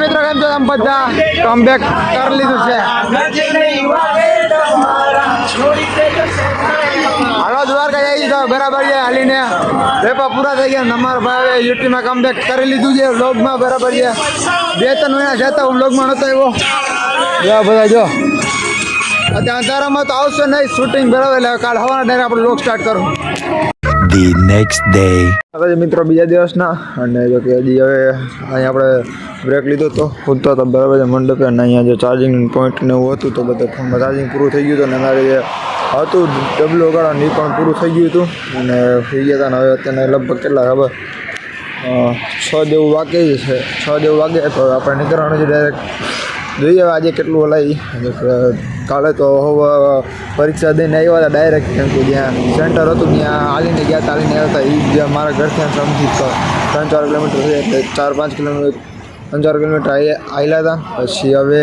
મિત્રો, કેમ છો તમે બધા? કમબેક કરી લીધું છે. હાલો, દ્વારકા જઈ તો બરાબર છે, હાલીને. વેપા પૂરા થઈ ગયા અમારા ભાઈ યુટ્યુબમાં કમબેક કરી લીધું છે વ્લોગમાં બરાબર છે. બે ત્રણ મહિના જતા હું વ્લોગમાં નહોતો આવ્યો. જો, બધા જો. અત્યારે અંધારામાં તો આવશે નહીં શૂટિંગ બરાબર એટલે કાલ હવાના ટાઈમે આપણે વ્લોગ સ્ટાર્ટ કરું. The નેક્સ્ટ ડે હવે મિત્રો બીજા દિવસના, અને જો કે હજી હવે અહીંયા આપણે બ્રેક લીધો હતો ખુદતો હતો બરાબર છે મંડપે, અને અહીંયા જે ચાર્જિંગ પોઈન્ટ ને એવું હતું, તો બધા ફોનમાં ચાર્જિંગ પૂરું થઈ ગયું હતું, અને અમારે જે હતું, ડબલું વગાડવાનું એ પણ પૂરું થઈ ગયું હતું, અને થઈ ગયા હતા, અને હવે અત્યારે લગભગ કેટલા, ખબર? છ જેવું વાગે છે, છ જેવું વાગે, તો આપણે નીકળવાનું છે ડાયરેક્ટ જોઈએ હવે આજે કેટલું હલાવી એટલે કે કાલે તો હવે પરીક્ષા દઈને આવ્યા હતા ડાયરેક્ટ કેમ કે જ્યાં સેન્ટર હતું, ત્યાં હાલીને ગયા હતા હાલીને આવ્યા હતા. એ જ્યાં મારા ઘરથી આમ સમજી તો ત્રણ ચાર કિલોમીટર છે, એટલે ચાર પાંચ કિલોમીટર ત્રણ ચાર કિલોમીટર આવેલા હતા. પછી હવે,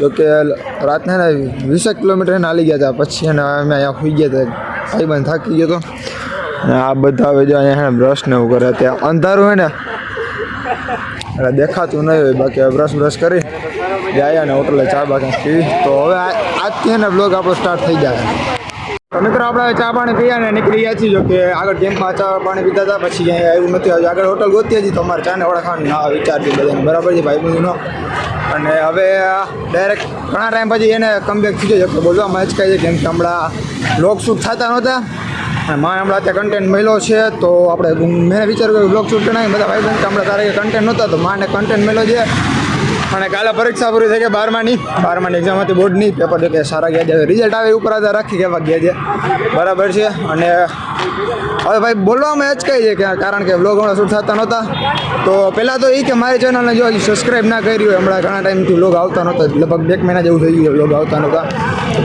જો કે, રાતના ને વીસેક કિલોમીટર એને હાલી ગયા હતા. પછી એને અમે અહીંયા સુઈ ગયા હતા. ભાઈબંધ થાકી ગયો હતો. અને આ બધા હવે જો અહીંયા બ્રશ ને એવું કરે. ત્યાં અંધારું હોય ને. એટલે દેખાતું નહીં હોય. બાકી હવે બ્રશ બ્રશ કરી. જાય અને હોટલે ચા બાકી પીવી તો હવે આજથી એને બ્લોગ આપણો સ્ટાર્ટ થઈ જાય. તો મિત્રો આપણે ચા પાણી પીયા ને નીકળી ગયા છીએ જો કે આગળ ગેમમાં ચા પાણી પીતા હતા, પછી અહીંયા આવ્યું નથી. આવ્યું આગળ હોટલ ગોતી હતી તો અમારે ચાને ખાવાનું ના વિચારતી બધાને. બરાબર છે, ભાઈ બંધુનો અને હવે ડાયરેક્ટ ઘણા ટાઈમ પછી એને કમબેક થઈ જાય બોલવામાં બોલવામાં અચકાય છે કેમ કે હમણાં બ્લોગ શૂટ થતા નહોતા. અને મારે હમણાં ત્યાં કન્ટેન્ટ મળ્યો છે, તો આપણે મેં વિચાર્યું કે બ્લોગ શૂટ કરાવી બધા ભાઈ બંધ હમણાં તારે કન્ટેન્ટ નહોતા, તો માને કન્ટેન્ટ મળ્યો છે. અને કાલે પરીક્ષા પૂરી થઈ ગઈ બારમાની. બારમાની એક્ઝામ હતી બોર્ડની. પેપર જો કે સારા ગયા છે. રિઝલ્ટ આવે એ ઉપર આધાર રાખી કેવા ગયા છે. બરાબર છે. અને હવે ભાઈ બોલવામાં જ કહી છે કે કારણ કે બ્લોગ હમણાં શૂટ થતા નહોતા. તો પહેલાં તો એ કે મારી ચેનલને જો સબસ્ક્રાઈબ ના કરી હોય, હમણાં ઘણા ટાઈમથી બ્લોગ આવતા નહોતા. લગભગ બે મહિના જેવું થઈ ગયું બ્લોગ આવતા નહોતા.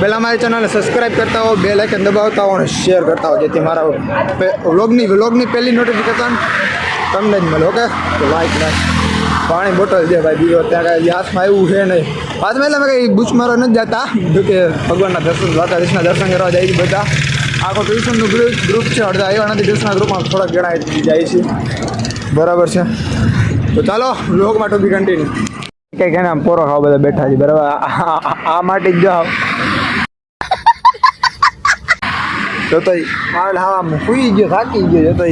પહેલાં મારી ચેનલને સબસ્ક્રાઈબ કરતા હો, બે લાઇકન દબાવતા હો અને શેર કરતા હો, જેથી મારા વ્લોગની વ્લોગની પહેલી નોટિફિકેશન તમને જ મળે ઓકે તો લાઈક લાઈક પાણી બોટલ છે ભાઈ, બીજો ત્યાં કાંઈ હાથમાં એવું છે નહીં. હાથમાં એટલે અમે કંઈ બુચ મારો નથી જતા. કે ભગવાનના દર્શન, દ્વારકાધીશના દર્શન કરવા જાય છે બધા. આખો ટ્યુશનનું ગ્રુપ ગ્રુપ છે અડધા. આવ્યા નથી ટ્યુશનના ગ્રુપમાં થોડાક જણા જાય છે. બરાબર છે. તો ચાલો લોકમાં ટુ બી કન્ટિન્યુ કંઈક એના પોરો ખાવા બધા બેઠા છે, બરાબર? આ- માટે જ જાઓ જોતો હાલ હા આમ સુઈ ગયો, થાકી ગયો જોતો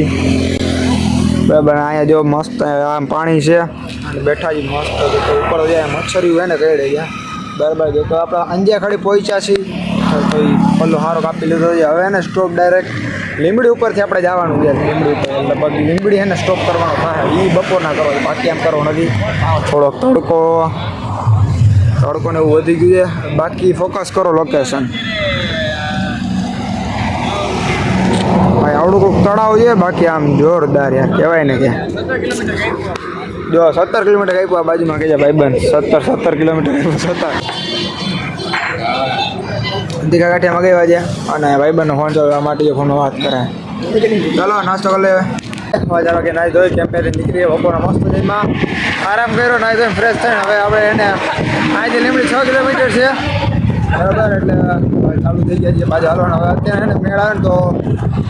બરાબર અહીંયા જો મસ્ત આમ પાણી છે. બેઠા જ મસ્ત ઉપર જાય મચ્છરી હોય ને કઈ ગયા બરાબર જો તો આપણે અંજિયા ખડી પહોંચ્યા છીએ તો પલ્લો સારો કાપી લીધો છે. હવે એને સ્ટોપ ડાયરેક્ટ લીમડી ઉપરથી આપણે જવાનું છે. લીમડી ઉપર લગભગ લીમડી એને સ્ટોપ કરવાનો થાય. એ બપોરના કરો બાકી એમ કરવો નથી. થોડોક તડકો તડકો ને એવું વધી ગયું છે. બાકી ફોકસ કરો લોકેશન ભાઈ આવડું કોઈક તળાવ છે, બાકી આમ જોરદાર યાર, કહેવાય ને કે. જો, સત્તર કિલોમીટર આપ્યું આ બાજુમાં, કે છે ભાઈબંધ? સત્તર સત્તર કિલોમીટર આપ્યું, સત્તર. દીકા કાઠિયામાં ગઈ વાજે અને ભાઈબંધનો ફોન ચાલુ આ માટે ફોન વાત કરે. ચાલો, નાસ્તો કરી લે હજાર વાગે નાહી ધોઈ કેમ્પેથી નીકળીએ, બપોરના મસ્ત જઈમાં આરામ કર્યો નાહી ધોઈને ફ્રેશ થઈને, હવે આપણે એને અહીંથી લીમડી છ કિલોમીટર છે. બરાબર, એટલે ચાલુ થઈ ગયા છે પાછા હાલવાના. હવે અત્યારે એને મેળ આવે તો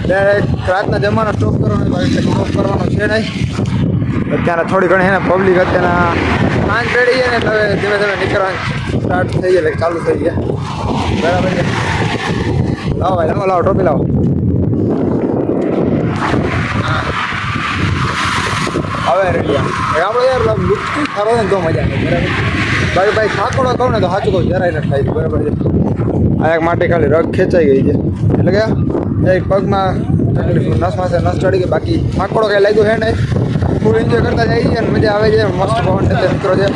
ડાયરેક્ટ રાતના જમવાનો સ્ટોપ કરવાનો એટલે સ્ટોપ કરવાનો છે નહીં. અત્યારે થોડી ઘણી એને પબ્લિક અત્યારના પાંચ પેઢી છે ને હવે ધીમે ધીમે નીકળવાનું સ્ટાર્ટ થઈ ગયા ચાલુ થઈ ગયા. બરાબર છે. લાવો ભાઈ, લાવો લાવો, ટોપી લાવો. હવે રેડી આપણે યાર લુકથી ખરો ને તો મજા આવે, બરાબર? બાકી ભાઈ સાંકળો કહું ને તો સાચું કહું, જરાય નથી થાય બરાબર છે? આ એક માટે ખાલી રગ ખેંચાઈ ગઈ છે. એટલે કે એક પગમાં તકલીફ, નસ માસે નસ ચડી ગઈ, બાકી માકડો કંઈ લાગ્યું છે નહીં? ફૂલ એન્જોય કરતા છીએ અને મજા આવે છે. મસ્ત પવન છે મિત્રો છે.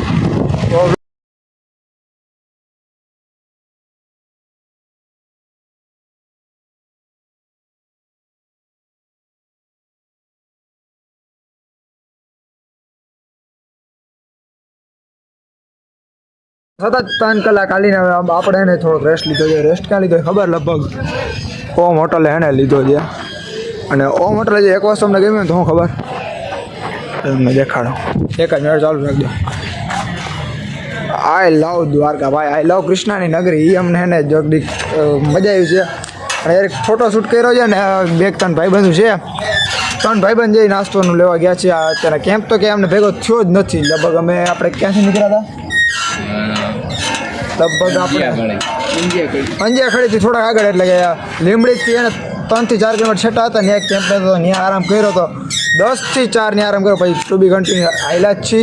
સતત ત્રણ કલાક આમ આપણે એને થોડોક રેસ્ટ લીધો છે. રેસ્ટ ક્યાં લીધો ખબર લગભગ? ઓમ હોટલે એને લીધો છે. અને ઓમ હોટલે જે એક વસ્તુ અમને ગમી તો હું ખબર? તમને દેખાડો. એક જ મિનિટ ચાલુ રાખજો. આઈ લવ દ્વારકા ભાઈ. આઈ લવ કૃષ્ણાની નગરી. એ અમને એને જોગડી મજા આવી છે. અને એક ફોટો શૂટ કર્યો છે ને, બે ત્રણ ભાઈ બંધુ છે. ત્રણ ભાઈબંધ જઈ નાસ્તોનું લેવા ગયા છે. અત્યારે કેમ્પ તો કે અમને ભેગો થયો જ નથી. લગભગ અમે આપણે ક્યાંથી નીકળ્યા હતા? લગભગ આપણે અંજે ખડીથી થોડાક આગળ એટલે કે લીમડીથી એને ત્રણથી ચાર કિલોમીટર છેટા હતા ને એક કેમ્પ હતો ત્યાં આરામ કર્યો હતો. દસથી ચાર ને આરામ કર્યો પછી ટુ બી કન્ટિન્યુ આયલા જ છીએ.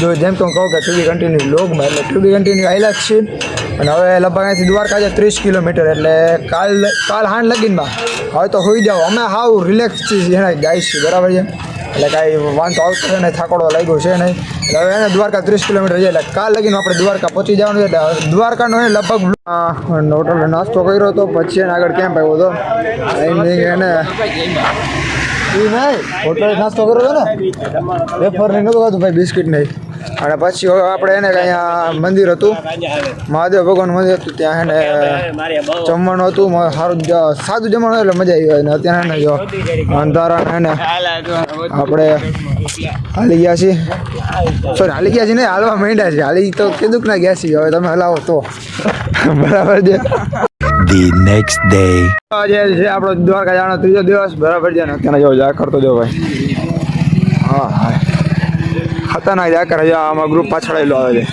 જો જેમ કે હું કહું કે ટુ બી કન્ટિન્યુ લોગમાં એટલે ટુ બી કન્ટિન્યુ આયલા જ છીએ. અને હવે લગભગ અહીંથી દ્વારકા છે ત્રીસ કિલોમીટર એટલે કાલ કાલ હાંડ લગીનમાં. હવે તો હોઈ જાઓ. અમે હાવ રિલેક્સ છીએ એના ગાય છીએ બરાબર છે? એટલે કાંઈ વાંધો આવતો છે નહીં થાકોડો લાગ્યો છે નહીં. એટલે હવે એને દ્વારકા ત્રીસ કિલોમીટર જાય એટલે કાલ લગીને આપણે દ્વારકા પહોંચી જવાનું છે. એટલે દ્વારકાનો એ લગભગ હોટલે નાસ્તો કર્યો હતો પછી એને આગળ કેમ્પ આવ્યો હતો. એને એ નહીં હોટલે નાસ્તો કર્યો હતો ને. વેફર નહીં નહોતું ભાઈ બિસ્કિટ નહીં અને પછી હવે આપણે એને અહીંયા મંદિર હતું. મહાદેવ ભગવાનનું મંદિર હતું. ત્યાં એને જમવાનું હતું. સારું સાદું જમવાનું એટલે મજા આવી અને અત્યારે એને જો અંધારા એને આપણે હાલી ગયા છીએ. સોરી હાલી ગયા છીએ ને હાલવા માંડ્યા છીએ. હાલી તો કીધું કે ના ગયા છીએ. હવે તમે હલાવો તો. બરાબર છે? The next day. આજે છે આપણો દ્વારકા જવાનો ત્રીજો દિવસ. બરાબર છે ને? અત્યારે જો જા કરતો જો ભાઈ. હા હા. ખતરનાક જા કરે છે. આમાં ગ્રુપ પાછળ આવેલો આવે છે.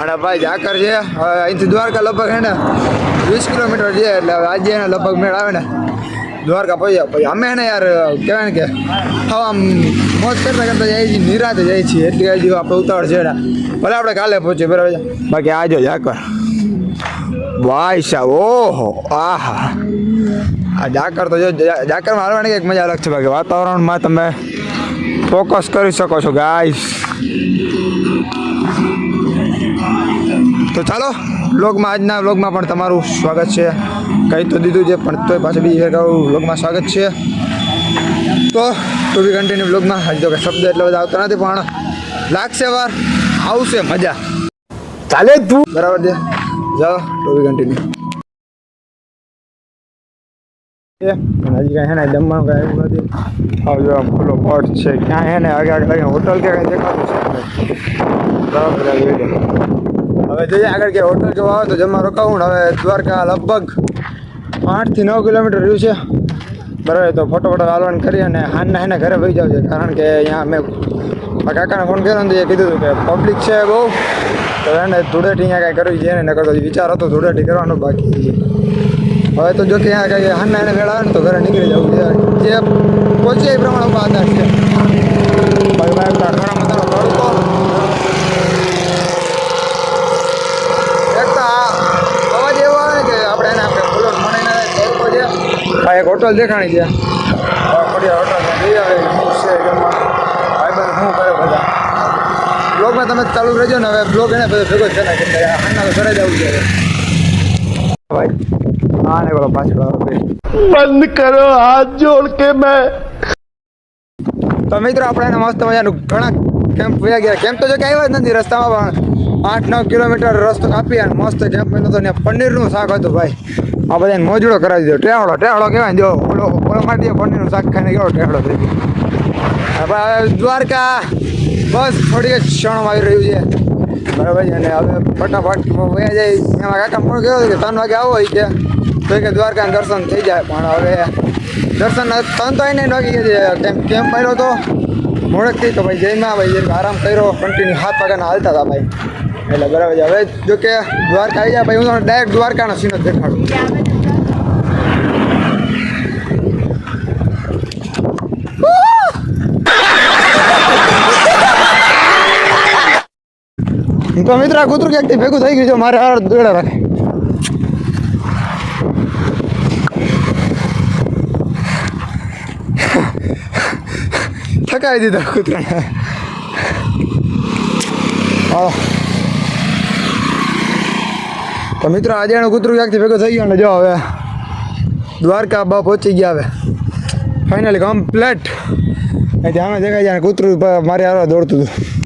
અને ભાઈ ઝાકર છે. હવે અહીંથી દ્વારકા લગભગ હે ને વીસ કિલોમીટર છે એટલે આજે એને લગભગ મેળ આવે ને. દ્વારકા પહોંચ્યા પછી અમે એને યાર કહેવાય ને કે હવે આમ મોજ કરતા કરતા જાય છીએ નિરાતે જાય છીએ. એટલી હજી આપણે ઉતાવળ છે ને ભલે આપણે કાલે પહોંચીએ બરાબર છે. બાકી આજો ઝાકર ભાઈ સાહેબ ઓહો આહા. આ ઝાકર તો જો જા- મારવાની એક મજા અલગ છે બાકી વાતાવરણમાં તમે ફોકસ કરી શકો છો ગાઈસ તો ચાલો વ્લોગમાં આજના વ્લોગમાં પણ તમારું સ્વાગત છે. કહી તો દીધું છે પણ તોય પાછું બીજી કહું વ્લોગમાં સ્વાગત છે. તો ટુ બી કન્ટિન્યુ વ્લોગમાં હજી તો કંઈ શબ્દ એટલે બધા આવતા નથી પણ લાગશે વાર આવશે મજા. ચાલે તું. બરાબર છે. જાઓ ટુ બી કન્ટિન્યુ હજી કાંઈ હેને જમવાનું કાંઈ એવું નથી. હવે જો આમ ખુલ્લો પોટ છે. ક્યાં હેને આગળ આગળ આગળ હોટલ કે કાંઈ દેખાતું છે છે. હવે જોઈએ આગળ કે હોટલ જોવા આવે તો જમવા રોકાવું હવે દ્વારકા લગભગ આઠથી નવ કિલોમીટર રહ્યું છે. બરાબર તો ફોટો ફોટો હાલવાન કરી અને હાનના હેને ઘરે વહી જાવ છે. કારણ કે અહીંયા મેં મારા કાકાને ફોન કર્યો ને એ કીધું હતું કે પબ્લિક છે બહુ. તો એને ધૂળેટી અહીંયા કાંઈ કરવી છે ને નકર તો વિચાર હતો ધૂળેટી કરવાનો બાકી છે. હવે તો જો કે અહીંયા કાંઈ હાનના એને વેળા આવે ને તો ઘરે નીકળી જવું છે. જે પહોંચે એ પ્રમાણે ઊભા આધાર છે ભાઈ ભાઈ પેલા ઘણા મતાનો તડકો એક તો આ અવાજ એવો આવે ને કે આપણે એને આપણે ફૂલો મળી ના તડકો છે. આ એક હોટલ દેખાણી છે. આ ખોડિયા હોટલમાં જઈ આવે શું છે જમવા ભાઈબંધ શું કરે બધા? બ્લોગમાં તમે ચાલુ રહેજો ને હવે બ્લોગ એને બધો ભેગો છે ને કે હાલના તો ઘરે જવું છે ભાઈ આને વાળો પાછળ આવે બંધ કરો હાથ જોડ કે મેં તો આપણે એને મસ્ત મજાનું ઘણા કેમ્પ પૂરા ગયા. કેમ્પ તો જો કે આવ્યા જ નથી રસ્તામાં પણ આઠ નવ કિલોમીટર રસ્તો કાપી અને મસ્ત કેમ્પ મેં તો પનીરનું શાક હતું ભાઈ. આ બધાને મોજડો કરાવી દીધો. ટેહળો ટેહળો કહેવાય જો ઓલો ઓલો માટી પનીરનું શાક ખાઈને ગયો ટેહળો થઈ ગયો. હવે દ્વારકા બસ થોડીક ક્ષણ આવી રહ્યું છે. બરાબર છે? અને હવે ફટાફટ વયા જાય એમાં કાકા પણ કહ્યું કે ત્રણ વાગે આવો હોય કે. તો કે દ્વારકાના દર્શન થઈ જાય. પણ હવે દર્શન ત્રણ તો એને વાગી ગયા કેમ કેમ પડ્યો તો? મોડકથી તો ભાઈ જઈમાં ભાઈ આરામ કર્યો કન્ટિન્યુ હાથ પગાને હાલતા હતા ભાઈ. એટલે બરાબર છે. હવે જો કે દ્વારકા આવી જાય, ભાઈ હું ડાયરેક્ટ દ્વારકાનો સીન દેખાડું. તો મિત્ર આ કૂતરું ક્યાંકથી ભેગું થઈ ગયું છે, મારે હાર દોડા રાખે. થકાવી દીધા કૂતરાને. હા તો મિત્રો, આજે એનું કૂતરું ક્યાંકથી ભેગું થઈ ગયું ને જો હવે દ્વારકા બા પહોંચી ગયા હવે. ફાઇનલી કમ્પ્લેટ અહીંથી સામે દેખાય જાય કૂતરું મારે હારવા દોડતું હતું.